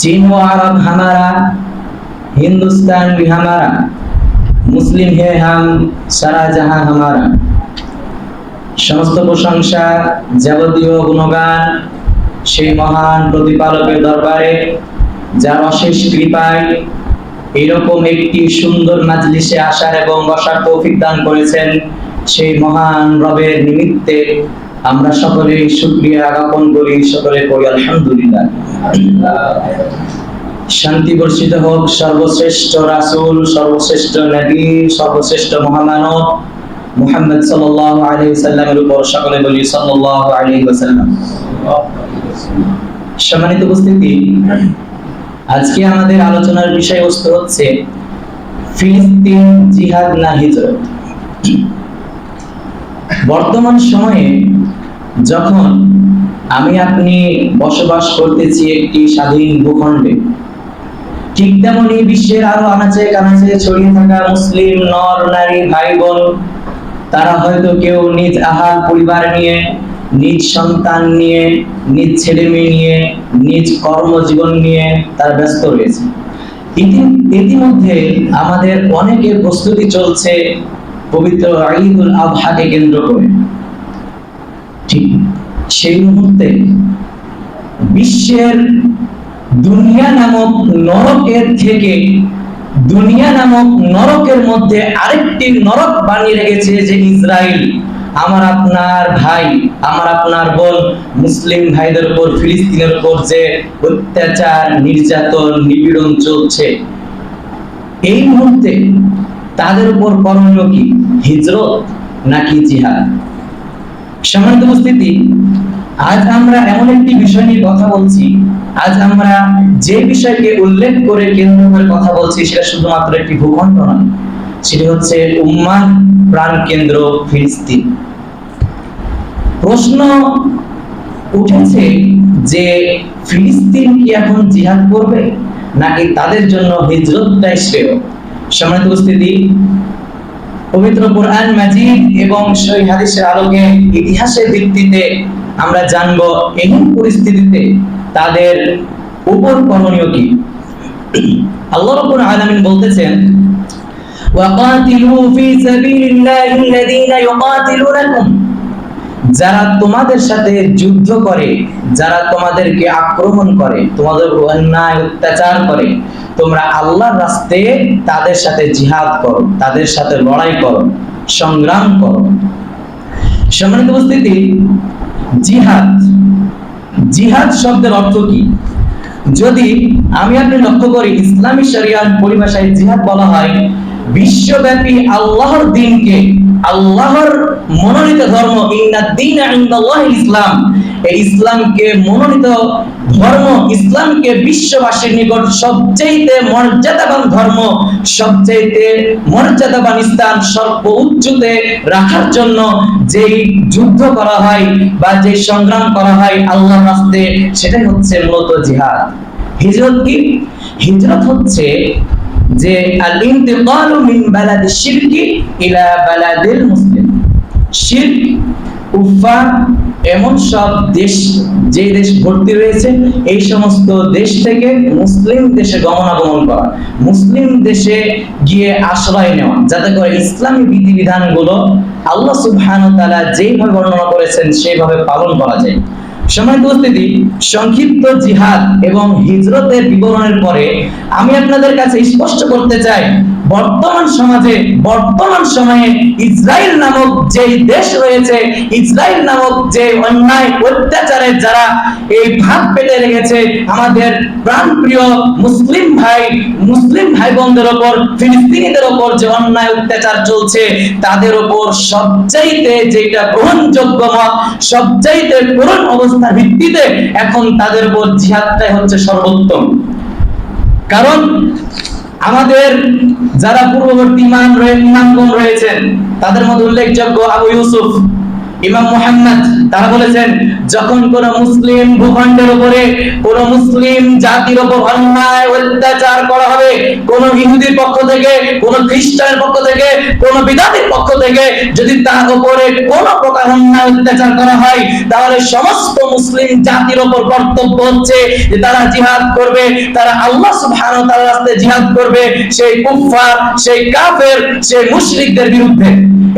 চীন ও আরব হামারা, হিন্দুস্তান ভি হামারা, মুসলিম হে হাম, সারা জাহা হামারা। সমস্ত প্রশংসা যাবতীয় গুণগান সেই মহান প্রতিপালকের দরবারে, যার অশেষ কৃপায় এরকম একটি সুন্দর মাজলিসে আসার এবং বসার তৌফিক দান করেছেন সেই মহান রবের নিমিত্তে আমরা সকলে সুক্রিয়া জ্ঞাপন করি সকলে করি আলহামদুলিল্লাহ। শান্তি বর্ষিত হোক, সর্বশ্রেষ্ঠ রাসূল, সর্বশ্রেষ্ঠ নবী, সর্বশ্রেষ্ঠ মহামানব মুহাম্মদ সাল্লাল্লাহু আলাইহি সাল্লামের উপর সকলে বলি সাল্লাল্লাহু আলাইহি ওয়াসাল্লাম। সম্মানিত উপস্থিতি, আজকে আমাদের আলোচনার বিষয়বস্তু হচ্ছে ফিলিস্তিন জিহাদ না হিজরত। বর্তমান সময়ে যখন আমি আপনি বসবাস করতেছি একটি স্বাধীন ভূখণ্ডে, ঠিক তেমনি বিশ্বের আরও আনাচে কানাচে ছড়িয়ে থাকা মুসলিম নর, নারী ভাই বোন তারা হয়তো কেউ নিজ আহার পরিবার নিয়ে, নিজ সন্তান নিয়ে, নিজ ছেলে মেয়ে নিয়ে, নিজ কর্মজীবন নিয়ে তারা ব্যস্ত রয়েছে। ইতিমধ্যে আমাদের অনেকের প্রস্তুতি চলছে পবিত্র ঈদুল আবহাকে কেন্দ্র করে। ঠিক সেই মুহূর্তে বিশ্বের দুনিয়া নামক নরকের থেকে দুনিয়া নামক নরকের মধ্যে আরেকটি নরক বানিয়ে রেখেছে যে ইসরায়েল আমার আপনার ভাই, আমার আপনার বোন, মুসলিম ভাইদের উপর, ফিলিস্তিনের উপর যে অত্যাচার, নির্যাতন, নিপীড়ন চলছে, এই মুহূর্তে তাদের উপর করণীয় কি? হিজরত নাকি জিহাদ? সম্মানিত উপস্থিতি, আজ আমরা এমন একটি বিষয় নিয়ে কথা বলছি। আজ আমরা যে বিষয়কে উল্লেখ করে কেন্দ্র করে কথা বলছি, সেটা শুধুমাত্র একটি ভূখণ্ড নয়, সেটি হচ্ছে প্রাণ কেন্দ্র প্রশ্ন উঠেছে যে ফিলিস্তিন কি এখন জিহাদ করবে, নাকি তাদের জন্য হিজরতটাই শ্রেয়? সম্মানিত উপস্থিতি পবিত্র কোরআন মাজিদ এবং সেই হাদিসের আলোকে ইতিহাসের ভিত্তিতে আমরা জানব এই পরিস্থিতিতে তাদের উপর করণীয় কি। আল্লাহ রাব্বুল আলামিন বলতেছেন ওয়াকাতিলু ফি সাবিলিল্লাহি আল্লাযীনা ইউকাতিলুনাকুম। যারা তোমাদের সাথে যুদ্ধ করে, যারা তোমাদেরকে আক্রমণ করে, তোমাদের অন্যায় অত্যাচার করে, তোমরা আল্লাহর রাস্তে তাদের সাথে জিহাদ করো, তাদের সাথে লড়াই করো, সংগ্রাম করো। সম্মানিত উপস্থিতি, জিহাদ। জিহাদ শব্দের অর্থ কি? যদি আমি আপনি লক্ষ্য করি, ইসলামী শরিয়ার পরিভাষায় জিহাদ বলা হয় বিশ্বব্যাপী আল্লাহর দিনকে, আল্লাহর মনোনীত ধর্ম ইসলাম। এই ইসলামকে মনোনীত ধর্ম, ইসলামকে বিশ্ববাসীর নিকট মর্যাদাবান ধর্ম মর্যাদাবান স্থান সর্ব উচ্চতে রাখার জন্য যেই যুদ্ধ করা হয় বা যে সংগ্রাম করা হয় আল্লাহর রাস্তে, সেটাই হচ্ছে মূলত জিহাদ। হিজরত কি? হিজরত হচ্ছে যে আল ইন্তিকালু মিন বালাদি শিরকি ইলা বালাদিল মুসলিম। শিরক এমন সব দেশ, যে দেশ ভর্তি রয়েছে, এই সমস্ত দেশ থেকে মুসলিম দেশে গমনাগমন করা, মুসলিম দেশে গিয়ে আশ্রয় নেওয়া, যাতে করে ইসলামী বিধিবিধানগুলো আল্লাহ সুবহানাহু ওয়া তাআলা যেইভাবে বর্ণনা করেছেন, সেইভাবে পালন করা যায়। সম্মানিত উপস্থিতি সংক্ষিপ্ত জিহাদ এবং হিজরতের বিবরণের পরে আমি আপনাদের কাছে স্পষ্ট করতে চাই বর্তমান সমাজে, বর্তমান সময়ে ইসরায়েল নামক যে দেশ রয়েছে, ইসরায়েল নামক যে অন্যায় অত্যাচারে যারা এই ভাগ পেতে রেখেছে আমাদের প্রাণপ্রিয় মুসলিম ভাই মুসলিম ভাই বোনদের ওপর, ফিলিস্তিনিদের ওপর যে অন্যায় অত্যাচার চলছে, তাদের ওপর সবচাইতে যেটা গ্রহণযোগ্য মত, সবচাইতে করুণ অবস্থার ভিত্তিতে এখন তাদের উপর জিহাদটাই হচ্ছে সর্বোত্তম। কারণ আমাদের যারা পূর্ববর্তী রয়ে ইমামগণ রয়েছেন তাদের মধ্যে উল্লেখযোগ্য আবু ইউসুফ। ইমাম মুহাম্মদ, তারা বলেছেন, যখন কোন মুসলিম ভূখণ্ডের উপরে কোন মুসলিম জাতির উপর অন্যায় অত্যাচার করা হবে, কোন ইহুদির পক্ষ থেকে, কোন খ্রিস্টানের পক্ষ থেকে, কোন বিদাতির পক্ষ থেকে যদি তার উপরে কোন প্রকার অন্যায় অত্যাচার করা হয়, তাহলে সমস্ত মুসলিম জাতির উপর কর্তব্য হচ্ছে যে তারা জিহাদ করবে, তারা আল্লাহ সুবহানাহু তাআলার রাস্তায় জিহাদ করবে, সেই কুফফার, সেই কাফের, সেই মুশরিকদের বিরুদ্ধে।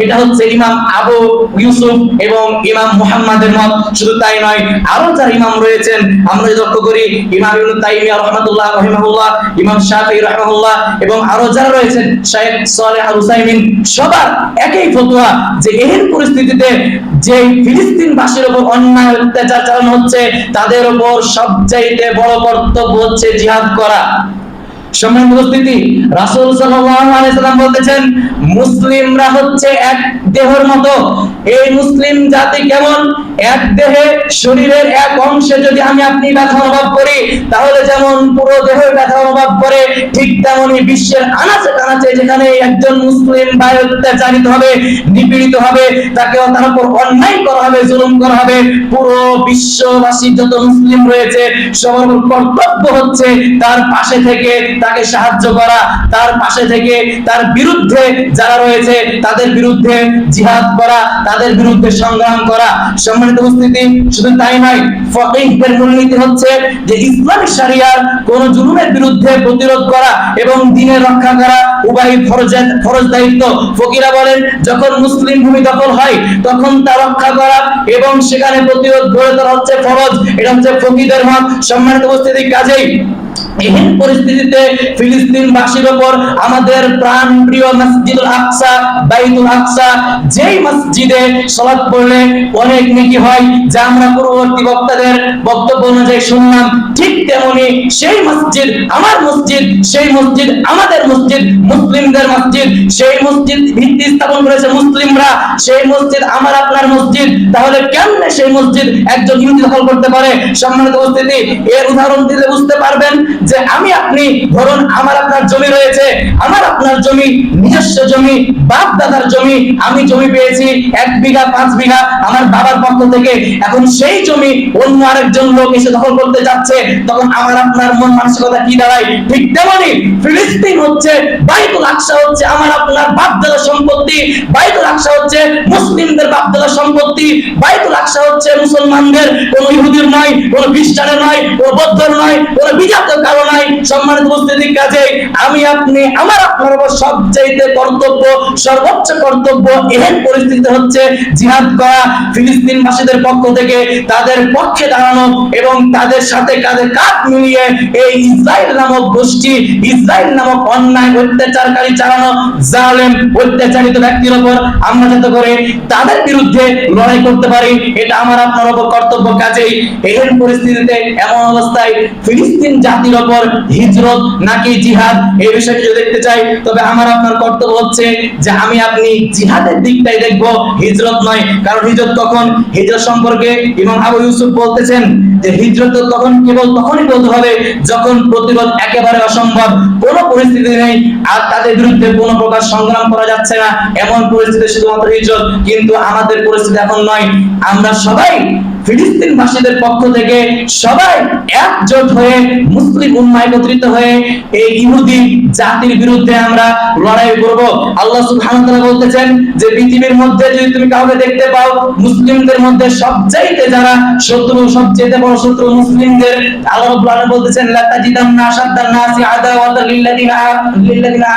এটা হচ্ছে ইমাম আবু ইউসুফ এবং ইমাম মুহাম্মাদের মত শুধু তাই নয়, আরও যারা ইমাম রয়েছেন, আমরা যদি লক্ষ্য করি, ইমাম ইবনে তাইমিয়া রাহমাতুল্লাহ রাহিমাহুল্লাহ, ইমাম শাফিঈ রাহিমাহুল্লাহ, এবং আরও যারা রয়েছেন শাইখ সালেহ আল হুসাইমিন সবার একই ফতোয়া যে এই পরিস্থিতিতে যে ফিলিস্তিনবাসীর উপর অন্যায় অত্যাচার চালানো হচ্ছে, তাদের উপর সবচাইতে বড় কর্তব্য হচ্ছে জিহাদ করা। সম্মানিত উপস্থিতি, রাসূল সাল্লাল্লাহু আলাইহি বলতেছেন, মুসলিমরা হচ্ছে এক দেহের মতো। এই মুসলিম জাতি কেমন? এক দেহে শরীরের এক অংশে যদি আমি আপনি ব্যথা অনুভব করি, তাহলে যেমন পুরো দেহের ব্যথা অনুভব করে, ঠিক তেমনি বিশ্বের আনাচে কানাচে যেখানে একজন মুসলিম ভাই অত্যাচারিত হবে, নিপীড়িত হবে তাকে তার উপর অন্যায় করা হবে, জুলুম করা হবে। পুরো বিশ্ববাসী যত মুসলিম রয়েছে, সবার কর্তব্য হচ্ছে তার পাশে থেকে তাকে সাহায্য করা, তার পাশে থেকে, তার বিরুদ্ধে যারা রয়েছে, তাদের বিরুদ্ধে জিহাদ করা, তাদের বিরুদ্ধে সংগ্রাম করা। সম্মানিত উপস্থিতি, শুধু তাই নয় ফকিহদের মূলনীতি হচ্ছে যে ইসলামী শরিয়ার কোন জুলুমের বিরুদ্ধে প্রতিরোধ করা এবং দিনের রক্ষা করা উভয় ফরজ ফরজ দায়িত্ব। ফকিরা বলেন, যখন মুসলিম ভূমি দখল হয়, তখন তা রক্ষা করা এবং সেখানে প্রতিরোধ গড়ে তোলা হচ্ছে ফরজ। এটা হচ্ছে ফকিদের মত। সম্মানিত উপস্থিতি, কাজেই এহেন পরিস্থিতিতে উপর আমাদের প্রাণ প্রিয় আকসা, বাইতুল আকসা, যেই মসজিদে পড়লে অনেক নেকি হয়, যা আমরা পূর্ববর্তী বক্তাদের বক্তব্য অনুযায়ী শুনলাম, ঠিক তেমনি সেই মসজিদ আমার মসজিদ, সেই মসজিদ আমাদের মসজিদ, মুসলিমদের মসজিদ, সেই মসজিদ ভিত্তি স্থাপন করেছে মুসলিমরা, সেই মসজিদ আমার আপনার মসজিদ, তাহলে কেমনে সেই মসজিদ একজন ইহুদি দখল করতে পারে? সম্মানিত উপস্থিতি, এর উদাহরণ দিলে বুঝতে পারবেন যে আমি আপনি ধরুন আমার আপনার জমি রয়েছে, আমার আপনার জমি, নিজস্ব জমি বাপ দাদার জমি, আমি জমি পেয়েছি এক বিঘা, পাঁচ বিঘা, আমার বাবার পক্ষ থেকে। এখন সেই জমি অন্য আরেকজন লোক এসে দখল করতে যাচ্ছে, তখন আমার আপনার মন মানসিকতা কি দাঁড়ায়? ঠিক তেমনি ফিলিস্তিন হচ্ছে, বাইতুল আকসা হচ্ছে আমার আপনার বাপ দাদার সম্পত্তি, বাইতুল আকসা হচ্ছে মুসলিমদের বাপ দাদার সম্পত্তি, বাইতুল আকসা হচ্ছে মুসলমানদের, কোন ইহুদির নয়, কোন খ্রিস্টানের নয়, কোন বৌদ্ধর নয়, কোন বিজাত কারও নয় সম্মানিত উপস্থিতির কাজে আমি আপনি, আমার আপনার উপর সবচাইতে কর্তব্য, সর্বোচ্চ কর্তব্য এহেন পরিস্থিতি হচ্ছে জিহাদ করা, ফিলিস্তিনবাসীদের পক্ষ থেকে তাদের পক্ষে দাঁড়ানো এবং তাদের সাথে কাঁধে কাঁধ মিলিয়ে এই ইসরায়েল নামক গোষ্ঠী, ইসরায়েল নামক অন্যায় অত্যাচারকারী চালানো জালেম, অত্যাচারিত ব্যক্তির উপর আমরা যাতে করে তাদের বিরুদ্ধে লড়াই করতে পারি, এটা আমার আপনার উপর কর্তব্য কাজেই এই পরিস্থিতিতে এমন অবস্থায় ফিলিস্তিন জাতির উপর হিজরত নাকি জিহাদ? এই বিষয়টি যদি দেখতে চাই, তবে আমার আপনার কর্তব্য হচ্ছে যে আমি আপনি জিহাদের দিকটাই দেখব, হিজরত নয়। কারণ হিজরত কখন হিজরত সম্পর্কে ইমাম আবু ইউসুফ বলতেছেন যে হিজরত তখন কেবল তখনই বলতে হবে যখন প্রতিরোধ একেবারে অসম্ভব। কোনো পরিস্থিতি নেই, আর তাদের বিরুদ্ধে কোনো প্রকার সংগ্রাম করা যাচ্ছে না। এমন পরিস্থিতি শুধুমাত্র হিজরত, কিন্তু আমাদের পরিস্থিতি এখন নয়। আমরা সবাই ফিলিস্তিনবাসীদের পক্ষ থেকে সবাই একজোট হয়ে মুসলিম উম্মা একত্রিত হয়ে এই ইহুদি জাতির বিরুদ্ধে আমরা লড়াই করব। আল্লাহ সুবহানাহু বলতেছেন যে পৃথিবীর মধ্যে যদি তুমি কাউকে দেখতে পাও, মুসলিমদের মধ্যে সবচাইতে যারা শত্রু বড় শত্রু মুসলিমদের, আল্লাহ রাব্বুল আলামিন বলতেছেন লা নাসি লিল্লাযিনা লিল্লাযিনা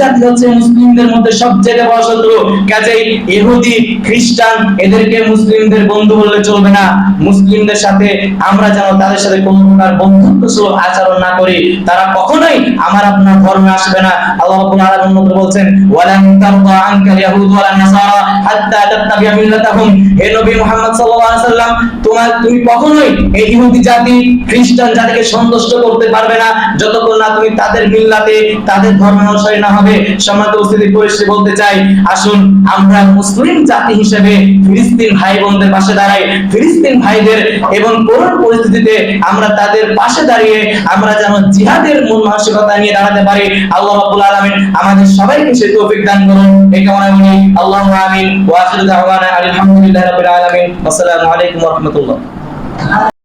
জাতি হচ্ছে মুসলিমদের মধ্যে সবচেয়ে বড় শত্রু। কাজেই ইহুদি, খ্রিস্টান, এদেরকে মুসলিমদের বন্ধু বললে চলবে না। মুসলিমদের সাথে আমরা যেন তাদের সাথে কোনো প্রকার বন্ধুত্ব সুলভ আচরণ না করি, তারা কখনোই আমার আপনার ধর্মে আসবে না। আল্লাহ রাব্বুল আলামিন মধ্যে বলছেন, ওয়ালান তারদা আনকা ইয়াহুদ ওয়ালা নাসারা হাত্তা তাত্তাবিয়া মিল্লাতাহুম। হে নবী মুহাম্মদ সাল্লাল্লাহু আলাইহি সাল্লাম তোমার তুমি কখনোই এই ইহুদি জাতি, খ্রিস্টান জাতিকে সন্তুষ্ট করতে পারবে না। যতক্ষণ না তুমি তাদের মিল্লাতে, তাদের ধর্ম অনুসারী না হবে সম্মানিত উপস্থিতি পরিস্থিতি বলতে চাই, আসুন আমরা মুসলিম জাতি হিসেবে ফিলিস্তিন ভাই বোনদের পাশে দাঁড়াই। ফিলিস্তিন ভাইদের এবং করুণ পরিস্থিতিতে আমরা তাদের পাশে দাঁড়িয়ে আমরা যেন জিহাদের মূল মানসিকতা নিয়ে দাঁড়াতে পারি। আল্লাহ রাব্বুল আলামিন আমাদের সবাইকে সে তৌফিক দান করুন। এই কামনা করি আল্লাহু আমিন। ওয়া আখিরু দাওয়ানা আলহামদুলিল্লাহি রাব্বিল আলামিন। আসসালামু আলাইকুম ওয়া রাহমাতুল্লাহ